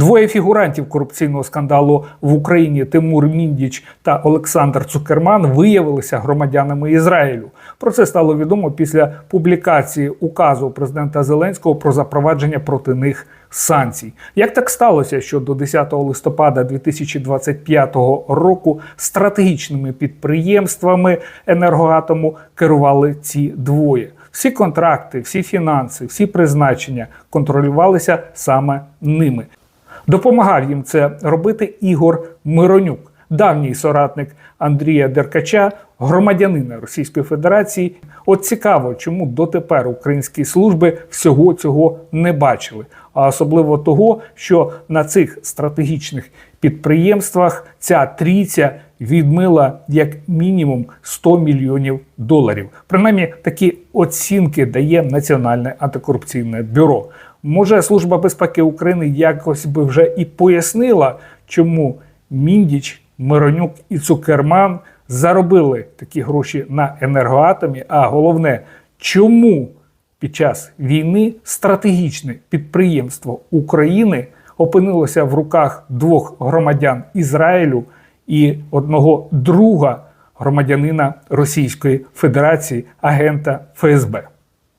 Двоє фігурантів корупційного скандалу в Україні Тимур Міндіч та Олександр Цукерман виявилися громадянами Ізраїлю. Про це стало відомо після публікації указу президента Зеленського про запровадження проти них санкцій. Як так сталося, що до 10 листопада 2025 року стратегічними підприємствами енергоатому керували ці двоє? Всі контракти, всі фінанси, всі призначення контролювалися саме ними. Допомагав їм це робити Ігор Миронюк, давній соратник Андрія Деркача, громадянина Російської Федерації. От цікаво, чому дотепер українські служби всього цього не бачили, а особливо того, що на цих стратегічних підприємствах ця трійця відмила як мінімум 100 мільйонів доларів. Принаймні такі оцінки дає Національне антикорупційне бюро. Може, служба безпеки України якось би вже і пояснила, чому Міндіч, Миронюк і Цукерман заробили такі гроші на енергоатомі. А головне, чому під час війни стратегічне підприємство України опинилося в руках двох громадян Ізраїлю і одного друга громадянина Російської Федерації, агента ФСБ.